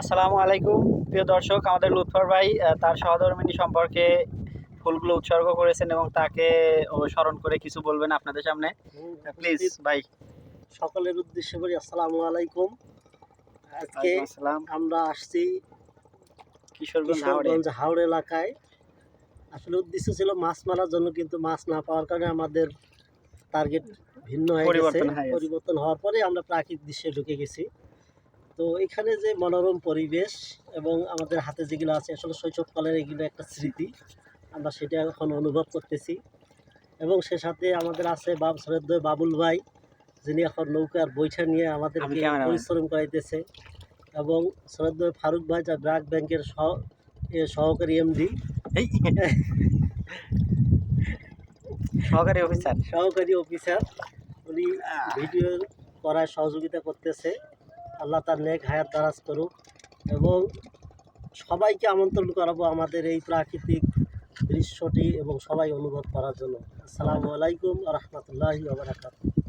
আসসালামু আলাইকুম। প্রিয় দর্শক আমাদের লুৎফর ভাই তার সহধর্মিনী সম্পর্কে ফুলগুলো উৎসর্গ করেছেন এবং তাকে স্মরণ করে কিছু বলবেন আপনাদের সামনে। প্লিজ ভাই। সকলের উদ্দেশ্যে করি আসসালামু আলাইকুম। আজকে আমরা আসছি কিশোরগঞ্জ হাওড়। এলাকায়। আসলে উদ্দেশ্য ছিল মাছ মারার জন্য কিন্তু মাছ না পাওয়ার কারণে আমাদের টার্গেট ভিন্ন হয়ে পরিবর্তন হয়ে গেছে। পরিবর্তন হওয়ার পরে আমরা প্রাকৃতিক দৃশ্যে ঢুকে গেছি। তো এখানে যে মনোরম পরিবেশ এবং আমাদের হাতে যেগুলো আছে আসলে শৈশবকালের এগুলো একটা স্মৃতি। আমরা সেটা এখন অনুভব করতেছি। এবং সে সাথে আমাদের আছে বাব শ্রদ্ধ বাবুল ভাই যিনি এখন নৌকার বৈঠা নিয়ে আমাদেরকে cameraman। পরিশ্রম করাইতেছে। এবং শ্রদ্ধ ফারুক ভাই যা ব্রাক ব্যাংকের সহ সহকারী এমডি। সহকারী অফিসার। সহকারী অফিসার। উনি ভিডিও করায় সহযোগিতা করতেছে। আল্লাহ তার নেক হায়াত দারাজ করুক এবং সবাইকে আমন্ত্রণ করাবো আমাদের এই প্রাকৃতিক দৃশ্যটি এবং সবাই অনুভব করার জন্য। আসসালামু আলাইকুম রহমতুল্লাহি ওবরাকাতুহু